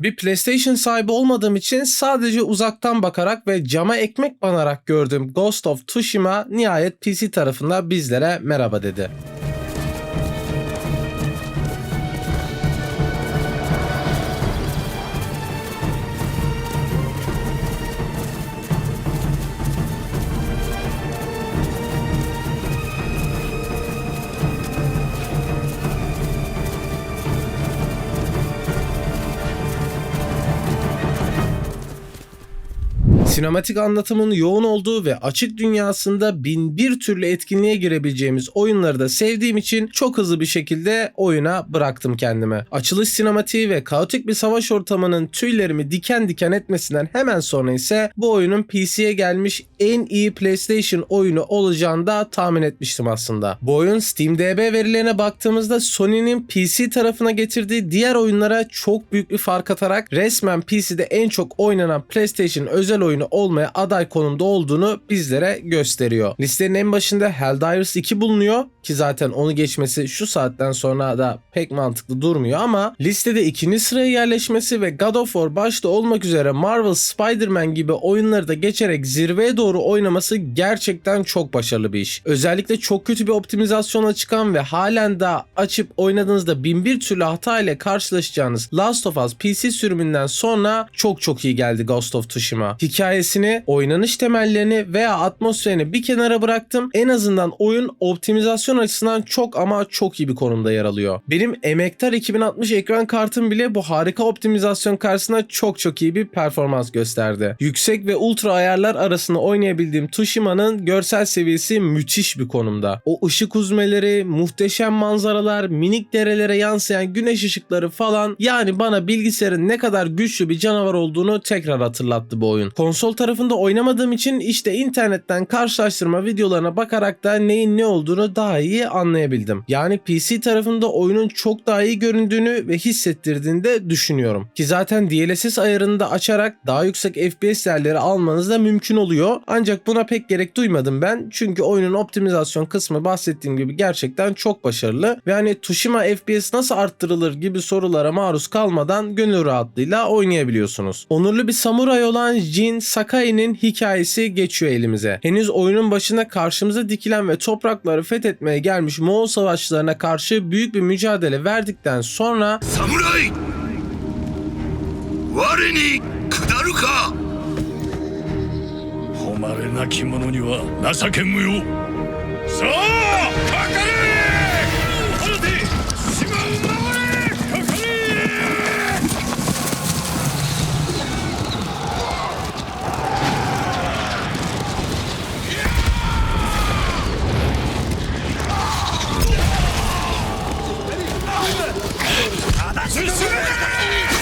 Bir PlayStation sahibi olmadığım için sadece uzaktan bakarak ve cama ekmek banarak gördüğüm Ghost of Tsushima nihayet PC tarafında bizlere merhaba dedi. Sinematik anlatımın yoğun olduğu ve açık dünyasında bin bir türlü etkinliğe girebileceğimiz oyunları da sevdiğim için çok hızlı bir şekilde oyuna bıraktım kendime. Açılış sinematiği ve kaotik bir savaş ortamının tüylerimi diken diken etmesinden hemen sonra ise bu oyunun PC'ye gelmiş en iyi PlayStation oyunu olacağını da tahmin etmiştim aslında. Bu oyun SteamDB verilerine baktığımızda Sony'nin PC tarafına getirdiği diğer oyunlara çok büyük bir fark atarak resmen PC'de en çok oynanan PlayStation özel oyunu olmaya aday konumda olduğunu bizlere gösteriyor. Listenin en başında Helldivers 2 bulunuyor ki zaten onu geçmesi şu saatten sonra da pek mantıklı durmuyor ama listede ikinci sıraya yerleşmesi ve God of War başta olmak üzere Marvel Spider-Man gibi oyunları da geçerek zirveye doğru oynaması gerçekten çok başarılı bir iş. Özellikle çok kötü bir optimizasyona çıkan ve halen daha açıp oynadığınızda bin bir türlü hata ile karşılaşacağınız Last of Us PC sürümünden sonra çok çok iyi geldi Ghost of Tsushima. Hikayesini, oynanış temellerini veya atmosferini bir kenara bıraktım. En azından oyun optimizasyon açısından çok ama çok iyi bir konumda yer alıyor. Benim emektar 2060 ekran kartım bile bu harika optimizasyon karşısında çok çok iyi bir performans gösterdi. Yüksek ve ultra ayarlar arasında oynayabildiğim Tsushima'nın görsel seviyesi müthiş bir konumda. O ışık uzmeleri, muhteşem manzaralar, minik derelere yansıyan güneş ışıkları falan yani bana bilgisayarın ne kadar güçlü bir canavar olduğunu tekrar hatırlattı bu oyun. Konsol tarafında oynamadığım için işte internetten karşılaştırma videolarına bakarak da neyin ne olduğunu daha iyi anlayabildim. Yani PC tarafında oyunun çok daha iyi göründüğünü ve hissettirdiğini de düşünüyorum. Ki zaten DLSS ayarını da açarak daha yüksek FPS değerleri almanız da mümkün oluyor. Ancak buna pek gerek duymadım ben. Çünkü oyunun optimizasyon kısmı bahsettiğim gibi gerçekten çok başarılı. Ve hani Tsushima FPS nasıl arttırılır gibi sorulara maruz kalmadan gönül rahatlığıyla oynayabiliyorsunuz. Onurlu bir samuray olan Jin Sakai'nin hikayesi geçiyor elimize. Henüz oyunun başında karşımıza dikilen ve toprakları fethetmeye aşamaya gelmiş Moğol savaşçılarına karşı büyük bir mücadele verdikten sonra Samuray! Warini kıdaruka! Homare naki mono ni wa nasaken mu! Saa! 進め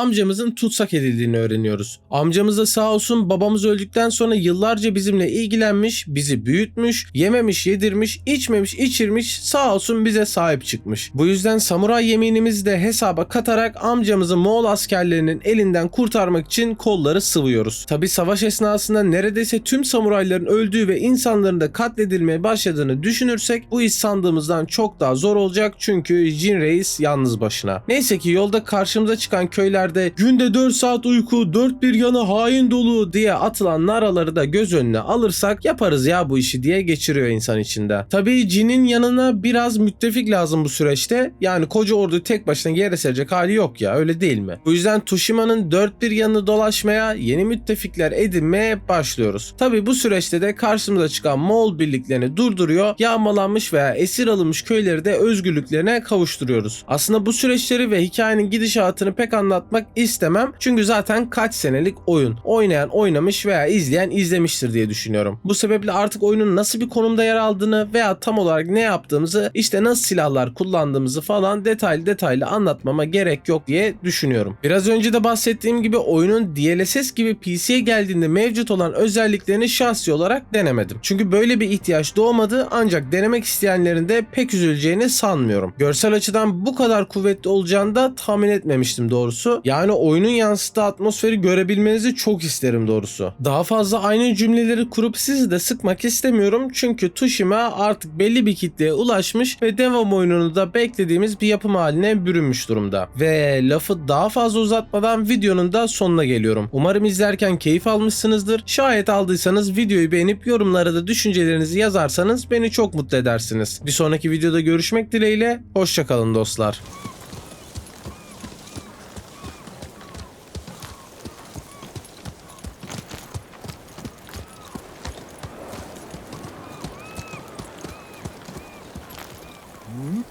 amcamızın tutsak edildiğini öğreniyoruz. Amcamız da sağ olsun babamız öldükten sonra yıllarca bizimle ilgilenmiş, bizi büyütmüş, yememiş, yedirmiş, içmemiş, içirmiş, sağ olsun bize sahip çıkmış. Bu yüzden samuray yeminimizi de hesaba katarak amcamızı Moğol askerlerinin elinden kurtarmak için kolları sıvıyoruz. Tabi savaş esnasında neredeyse tüm samurayların öldüğü ve insanların da katledilmeye başladığını düşünürsek bu iş sandığımızdan çok daha zor olacak çünkü Jin Reis yalnız başına. Neyse ki yolda karşımıza çıkan köylerde günde 4 saat uyku, 4 bir yanı hain dolu diye atılan naraları da göz önüne alırsak yaparız ya bu işi diye geçiriyor insan içinde. Tabii Jin'in yanına biraz müttefik lazım bu süreçte. Yani koca orduyu tek başına yere serecek hali yok ya öyle değil mi? Bu yüzden Tushima'nın dört bir yanını dolaşmaya, yeni müttefikler edinmeye başlıyoruz. Tabii bu süreçte de karşımıza çıkan Moğol birliklerini durduruyor, yağmalanmış veya esir alınmış köyleri de özgürlüklerine kavuşturuyoruz. Aslında bu süreçleri ve hikayenin gidişatını pek anlatmak anlatmak istemem. Çünkü zaten kaç senelik oyun. Oynayan oynamış veya izleyen izlemiştir diye düşünüyorum. Bu sebeple artık oyunun nasıl bir konumda yer aldığını veya tam olarak ne yaptığımızı işte nasıl silahlar kullandığımızı falan detaylı detaylı anlatmama gerek yok diye düşünüyorum. Biraz önce de bahsettiğim gibi oyunun DLSS gibi PC'ye geldiğinde mevcut olan özelliklerini şahsi olarak denemedim. Çünkü böyle bir ihtiyaç doğmadı ancak denemek isteyenlerin de pek üzüleceğini sanmıyorum. Görsel açıdan bu kadar kuvvetli olacağını da tahmin etmemiştim doğrusu. Yani oyunun yansıttığı atmosferi görebilmenizi çok isterim doğrusu. Daha fazla aynı cümleleri kurup sizi de sıkmak istemiyorum çünkü Tushima artık belli bir kitleye ulaşmış ve devam oyununu da beklediğimiz bir yapım haline bürünmüş durumda. Ve lafı daha fazla uzatmadan videonun da sonuna geliyorum. Umarım izlerken keyif almışsınızdır. Şayet aldıysanız videoyu beğenip yorumlara da düşüncelerinizi yazarsanız beni çok mutlu edersiniz. Bir sonraki videoda görüşmek dileğiyle. Hoşçakalın dostlar.